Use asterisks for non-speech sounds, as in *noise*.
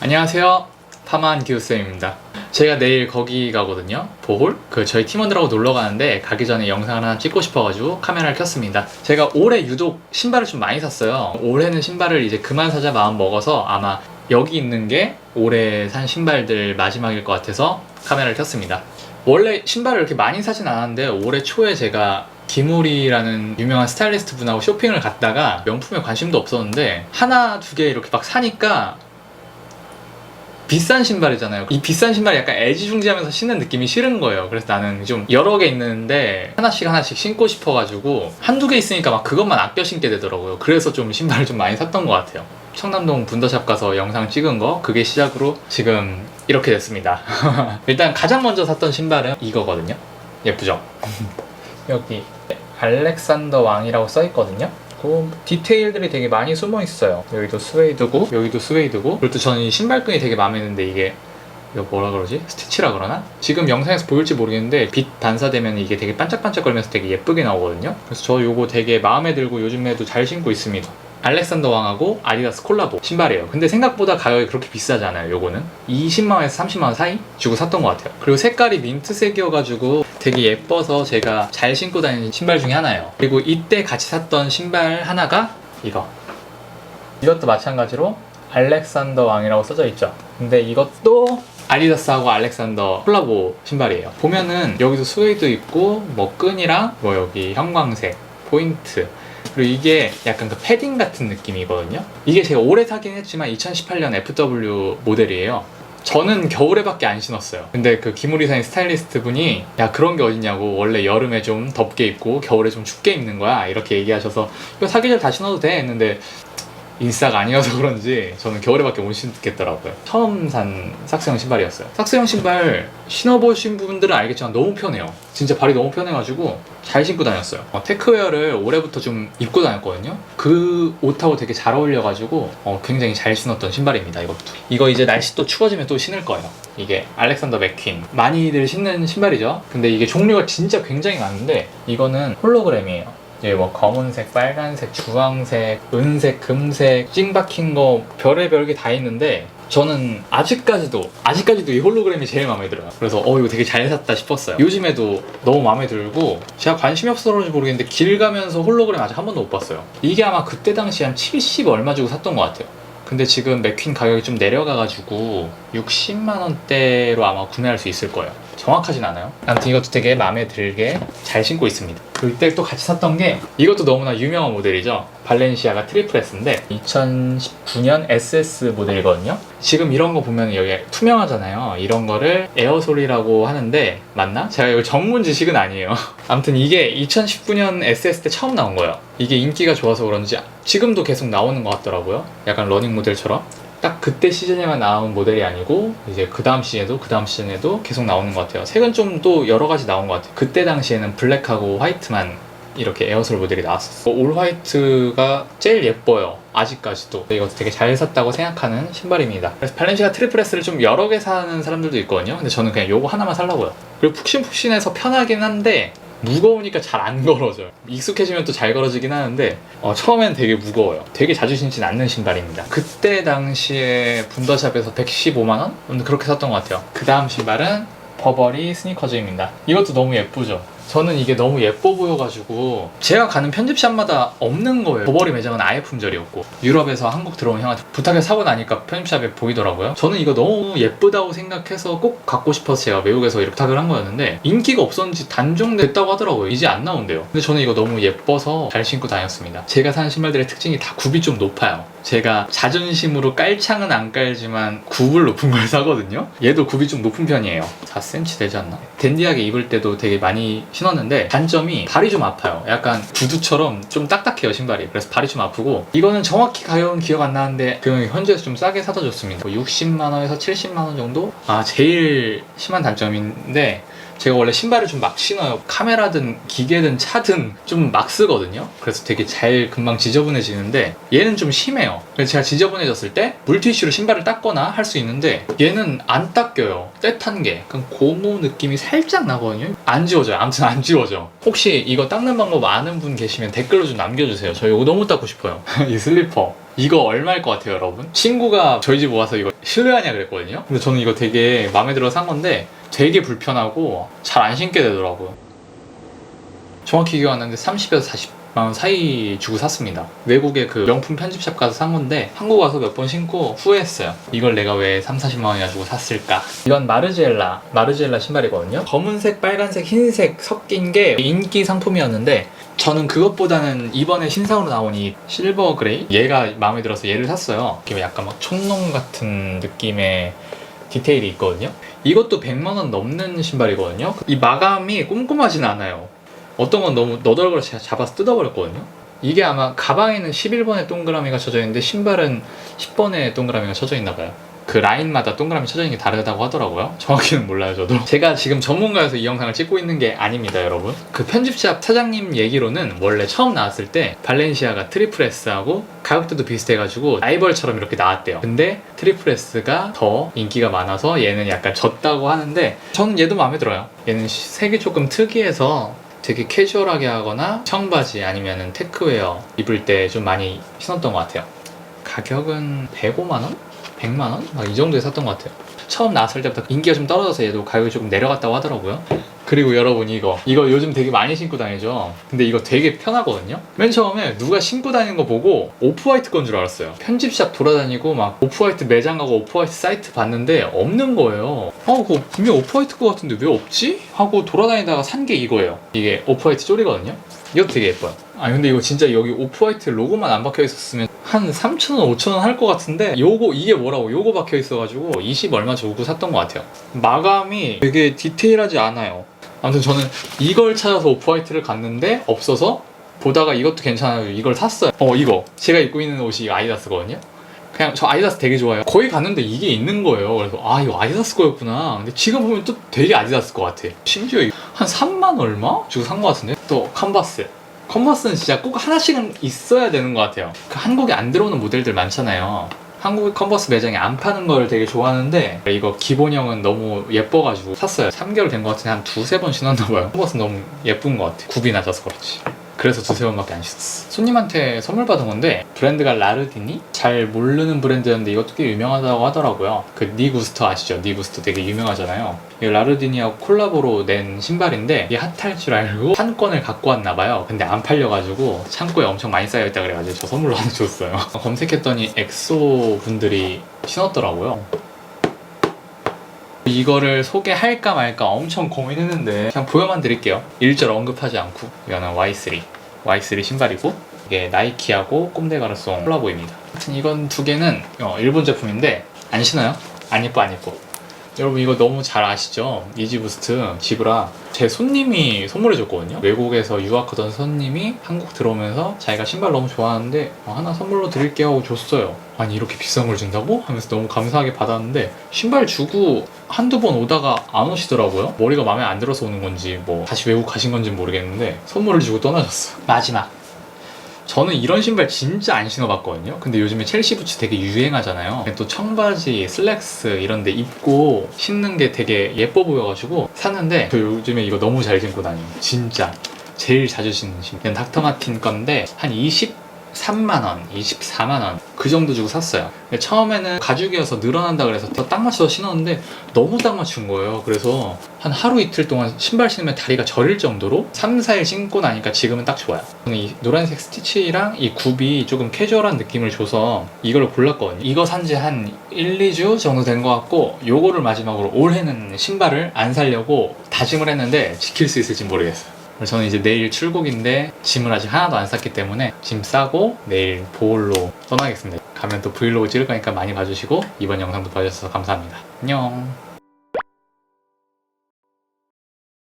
안녕하세요. 파마한 기우쌤입니다. 제가 내일 거기 가거든요. 보홀? 그 저희 팀원들하고 놀러 가는데 가기 전에 영상을 하나 찍고 싶어가지고 카메라를 켰습니다. 제가 올해 유독 신발을 좀 많이 샀어요. 올해는 신발을 이제 그만 사자 마음 먹어서 아마 여기 있는 게 올해 산 신발들 마지막일 것 같아서 카메라를 켰습니다. 원래 신발을 이렇게 많이 사진 않았는데 올해 초에 제가 기물이라는 유명한 스타일리스트 분하고 쇼핑을 갔다가 명품에 관심도 없었는데 하나 두 개 이렇게 막 사니까 비싼 신발이잖아요. 이 비싼 신발이 약간 애지중지하면서 신는 느낌이 싫은 거예요. 그래서 나는 좀 여러 개 있는데 하나씩 하나씩 신고 싶어가지고 한두 개 있으니까 막 그것만 아껴 신게 되더라고요. 그래서 좀 신발을 좀 많이 샀던 것 같아요. 청담동 분더샵 가서 영상 찍은 거 그게 시작으로 지금 이렇게 됐습니다. *laughs* 일단 가장 먼저 샀던 신발은 이거거든요. 예쁘죠? *laughs* 여기 알렉산더 왕이라고 써 있거든요. 그 디테일들이 되게 많이 숨어 있어요. 여기도 스웨이드고 여기도 스웨이드고 그리고 또 저는 이 신발끈이 되게 마음에 드는데 이게 이거 뭐라 그러지? 스티치라 그러나? 지금 영상에서 보일지 모르겠는데 빛 반사되면 이게 되게 반짝반짝거리면서 되게 예쁘게 나오거든요. 그래서 저 요거 되게 마음에 들고 요즘에도 잘 신고 있습니다. 알렉산더 왕하고 아디다스 콜라보 신발이에요. 근데 생각보다 가격이 그렇게 비싸지 않아요, 요거는. 20만 원에서 30만 원 사이 주고 샀던 것 같아요. 그리고 색깔이 민트색이어가지고 되게 예뻐서 제가 잘 신고 다니는 신발 중에 하나예요. 그리고 이때 같이 샀던 신발 하나가 이거. 이것도 마찬가지로 알렉산더 왕이라고 써져 있죠. 근데 이것도 아디다스하고 알렉산더 콜라보 신발이에요. 보면은 여기도 스웨이드 있고 뭐 끈이랑 뭐 여기 형광색 포인트 그리고 이게 약간 그 패딩 같은 느낌이거든요. 이게 제가 오래 사긴 했지만 2018년 FW 모델이에요. 저는 겨울에밖에 안 신었어요. 근데 그 기무리사인 스타일리스트 분이 야 그런 게 어딨냐고. 원래 여름에 좀 덥게 입고 겨울에 좀 춥게 입는 거야. 이렇게 얘기하셔서 이거 사계절 다 신어도 돼. 했는데 인싸가 아니어서 그런지 저는 겨울에밖에 못 신겠더라고요. 처음 산 삭스형 신발이었어요. 삭스형 신발 신어보신 분들은 알겠지만 너무 편해요. 진짜 발이 너무 편해가지고 잘 신고 다녔어요. 어, 테크웨어를 올해부터 좀 입고 다녔거든요. 그 옷하고 되게 잘 어울려가지고 어, 굉장히 잘 신었던 신발입니다. 이것도. 이거 이제 날씨 또 추워지면 또 신을 거예요. 이게 알렉산더 맥퀸. 많이들 신는 신발이죠. 근데 이게 종류가 진짜 굉장히 많은데 이거는 홀로그램이에요. 예, 뭐 검은색, 빨간색, 주황색, 은색, 금색, 찡 박힌 거 별의별 게 다 있는데 저는 아직까지도 아직까지도 이 홀로그램이 제일 마음에 들어요. 그래서 어 이거 되게 잘 샀다 싶었어요. 요즘에도 너무 마음에 들고 제가 관심이 없어서 그런지 모르겠는데 길 가면서 홀로그램 아직 한 번도 못 봤어요. 이게 아마 그때 당시 한 70 얼마 주고 샀던 것 같아요. 근데 지금 맥퀸 가격이 좀 내려가가지고 60만 원대로 아마 구매할 수 있을 거예요. 정확하진 않아요. 아무튼 이것도 되게 마음에 들게 잘 신고 있습니다. 이때 또 같이 샀던 게 이것도 너무나 유명한 모델이죠. 발렌시아가 트리플 S인데 2019년 SS 모델이거든요. 지금 이런 거 보면 여기 투명하잖아요. 이런 거를 에어솔이라고 하는데 맞나? 제가 이거 전문 지식은 아니에요. *laughs* 아무튼 이게 2019년 SS 때 처음 나온 거예요. 이게 인기가 좋아서 그런지 지금도 계속 나오는 것 같더라고요. 약간 러닝 모델처럼. 딱 그때 시즌에만 나온 모델이 아니고 이제 그 다음 시즌에도 그 다음 시즌에도 계속 나오는 것 같아요. 색은 좀 또 여러 가지 나온 것 같아요. 그때 당시에는 블랙하고 화이트만 이렇게 에어솔 모델이 나왔었어. 올 화이트가 제일 예뻐요. 아직까지도. 이것도 되게 잘 샀다고 생각하는 신발입니다. 그래서 발렌시아 트리플레스를 좀 여러 개 사는 사람들도 있거든요. 근데 저는 그냥 요거 하나만 살라고요. 그리고 푹신푹신해서 편하긴 한데 무거우니까 잘 안 걸어져요. 익숙해지면 또 잘 걸어지긴 하는데 어, 처음엔 되게 무거워요. 되게 자주 신진 않는 신발입니다. 그때 당시에 분더샵에서 115만 원? 그렇게 샀던 것 같아요. 그 다음 신발은 버버리 스니커즈입니다. 이것도 너무 예쁘죠? 저는 이게 너무 예뻐 보여가지고 제가 가는 편집샵마다 없는 거예요. 버버리 매장은 아예 품절이었고 유럽에서 한국 들어온 형한테 부탁해서 사고 나니까 편집샵에 보이더라고요. 저는 이거 너무 예쁘다고 생각해서 꼭 갖고 싶어서 제가 외국에서 이렇게 부탁을 한 거였는데 인기가 없었는지 단종됐다고 하더라고요. 이제 안 나온대요. 근데 저는 이거 너무 예뻐서 잘 신고 다녔습니다. 제가 산 신발들의 특징이 다 굽이 좀 높아요. 제가 자존심으로 깔창은 안 깔지만 굽을 높은 걸 사거든요. 얘도 굽이 좀 높은 편이에요. 4cm 되지 않나? 댄디하게 입을 때도 되게 많이 신었는데 단점이 발이 좀 아파요. 약간 구두처럼 좀 딱딱해요 신발이. 그래서 발이 좀 아프고 이거는 정확히 가격은 기억 안 나는데 그 형이 현지에서 좀 싸게 사다 줬습니다. 60만 원에서 70만 원 정도? 아 제일 심한 단점인데 제가 원래 신발을 좀 막 신어요. 카메라든 기계든 차든 좀 막 쓰거든요. 그래서 되게 잘 금방 지저분해지는데 얘는 좀 심해요. 그래서 제가 지저분해졌을 때 물티슈로 신발을 닦거나 할 수 있는데 얘는 안 닦여요. 때탄 게. 약간 고무 느낌이 살짝 나거든요. 안 지워져요. 아무튼 안 지워져. 혹시 이거 닦는 방법 아는 분 계시면 댓글로 좀 남겨주세요. 저 이거 너무 닦고 싶어요. *laughs* 이 슬리퍼. 이거 얼마일 것 같아요, 여러분? 친구가 저희 집 와서 이거 실례하냐 그랬거든요. 근데 저는 이거 되게 마음에 들어 산 건데 되게 불편하고 잘 안 신게 되더라고요. 정확히 기억 안 나는데 30에서 40만 원 사이 주고 샀습니다. 외국의 그 명품 편집샵 가서 산 건데 한국 와서 몇 번 신고 후회했어요. 이걸 내가 왜 3, 40만 원이나 주고 샀을까? 이건 마르지엘라, 마르지엘라 신발이거든요. 검은색, 빨간색, 흰색 섞인 게 인기 상품이었는데 저는 그것보다는 이번에 신상으로 나온 이 실버 그레이 얘가 마음에 들어서 얘를 샀어요. 약간 막 촌농 같은 느낌의 디테일이 있거든요. 이것도 100만 원 넘는 신발이거든요. 이 마감이 꼼꼼하진 않아요. 어떤 건 너무 너덜거려 제가 잡아서 뜯어버렸거든요. 이게 아마 가방에는 11번의 동그라미가 쳐져 있는데 신발은 10번의 동그라미가 쳐져 있나 봐요. 그 라인마다 동그라미 쳐져 있는 게 다르다고 하더라고요. 정확히는 몰라요, 저도. *laughs* 제가 지금 전문가여서 이 영상을 찍고 있는 게 아닙니다, 여러분. 그 편집샵 사장님 얘기로는 원래 처음 나왔을 때 발렌시아가 트리플 S하고 가격대도 비슷해가지고 라이벌처럼 이렇게 나왔대요. 근데 트리플 S가 더 인기가 많아서 얘는 약간 졌다고 하는데 저는 얘도 마음에 들어요. 얘는 시- 색이 조금 특이해서 되게 캐주얼하게 하거나 청바지 아니면 테크웨어 입을 때 좀 많이 신었던 것 같아요. 가격은 105만 원? 100만 원? 막 이 정도에 샀던 것 같아요. 처음 나왔을 때부터 인기가 좀 떨어져서 얘도 가격이 조금 내려갔다고 하더라고요. 그리고 여러분 이거 이거 요즘 되게 많이 신고 다니죠. 근데 이거 되게 편하거든요. 맨 처음에 누가 신고 다니는 거 보고 오프화이트 건 줄 알았어요. 편집샵 돌아다니고 막 오프화이트 매장 가고 오프화이트 사이트 봤는데 없는 거예요. 어, 그거 분명 오프화이트 거 같은데 왜 없지? 하고 돌아다니다가 산 게 이거예요. 이게 오프화이트 쪼리거든요. 이것도 되게 예뻐요. 아 근데 이거 진짜 여기 오프화이트 로고만 안 박혀 있었으면 한 3,000원, 5,000원 할 것 같은데 요거 이게 뭐라고 요거 박혀 있어가지고 20 얼마 주고 샀던 것 같아요. 마감이 되게 디테일하지 않아요. 아무튼 저는 이걸 찾아서 오프화이트를 갔는데 없어서 보다가 이것도 괜찮아요. 이걸 샀어요. 어 이거 제가 입고 있는 옷이 아디다스거든요. 그냥 저 아디다스 되게 좋아해요. 거기 갔는데 이게 있는 거예요. 그래서 아 이거 아디다스 거였구나. 근데 지금 보면 또 되게 아디다스 거 같아. 심지어 한 3만 얼마 주고 산거 같은데 또 컨버스. 컨버스는 진짜 꼭 하나씩은 있어야 되는 것 같아요. 그 한국에 안 들어오는 모델들 많잖아요. 한국의 컨버스 매장에 안 파는 걸 되게 좋아하는데 이거 기본형은 너무 예뻐가지고 샀어요. 3개월 된 것 같은데 한 두세 번 신었나 봐요. 컨버스 너무 예쁜 것 같아. 굽이 낮아서 그렇지. 그래서 두세 번밖에 안 신었어. 손님한테 선물 받은 건데 브랜드가 라르디니? 잘 모르는 브랜드였는데 이것도 꽤 유명하다고 하더라고요. 그 니구스터 아시죠? 니구스터 되게 유명하잖아요. 이 라르디니하고 콜라보로 낸 신발인데 이게 핫할 줄 알고 한 건을 갖고 왔나 봐요. 근데 안 팔려가지고 창고에 엄청 많이 쌓여있다 그래가지고 저 선물로 *laughs* 하나 줬어요. 검색했더니 엑소 분들이 신었더라고요. 이거를 소개할까 말까 엄청 고민했는데 그냥 보여만 드릴게요. 일절 언급하지 않고 이거는 Y3 Y3 신발이고 이게 나이키하고 꼼데가르송 콜라보입니다. 하여튼 이건 두 개는 어, 일본 제품인데 안 신어요? 안 예뻐 안 예뻐. 여러분 이거 너무 잘 아시죠? 이지부스트 지브라. 제 손님이 선물해 줬거든요. 외국에서 유학하던 손님이 한국 들어오면서 자기가 신발 너무 좋아하는데 어, 하나 선물로 드릴게요 하고 줬어요. 아니 이렇게 비싼 걸 준다고? 하면서 너무 감사하게 받았는데 신발 주고 한두 번 오다가 안 오시더라고요. 머리가 마음에 안 들어서 오는 건지 뭐 다시 외국 가신 건지 모르겠는데 선물을 주고 떠나셨어 마지막 저는 이런 신발 진짜 안 신어봤거든요. 근데 요즘에 첼시 부츠 되게 유행하잖아요. 또 청바지, 슬랙스 이런 데 입고 신는 게 되게 예뻐 보여가지고 샀는데 저 요즘에 이거 너무 잘 신고 다녀요. 진짜. 제일 자주 신는 신발. 닥터 마틴 건데 한 23만원, 24만원 그 정도 주고 샀어요. 근데 처음에는 가죽이어서 늘어난다 그래서 더딱 맞춰서 신었는데 너무 딱 맞춘 거예요. 그래서 한 하루 이틀 동안 신발 신으면 다리가 저릴 정도로 3, 4일 신고 나니까 지금은 딱 좋아요. 저는 이 노란색 스티치랑 이 굽이 조금 캐주얼한 느낌을 줘서 이걸 골랐거든요. 이거 산 지 한 1, 2주 정도 된 것 같고 요거를 마지막으로 올해는 신발을 안 살려고 다짐을 했는데 지킬 수 있을지 모르겠어요. 저는 이제 내일 출국인데 짐을 아직 하나도 안 쌌기 때문에 짐 싸고 내일 보홀로 떠나겠습니다. 가면 또 브이로그 찍을 거니까 많이 봐주시고 이번 영상도 봐주셔서 감사합니다. 안녕.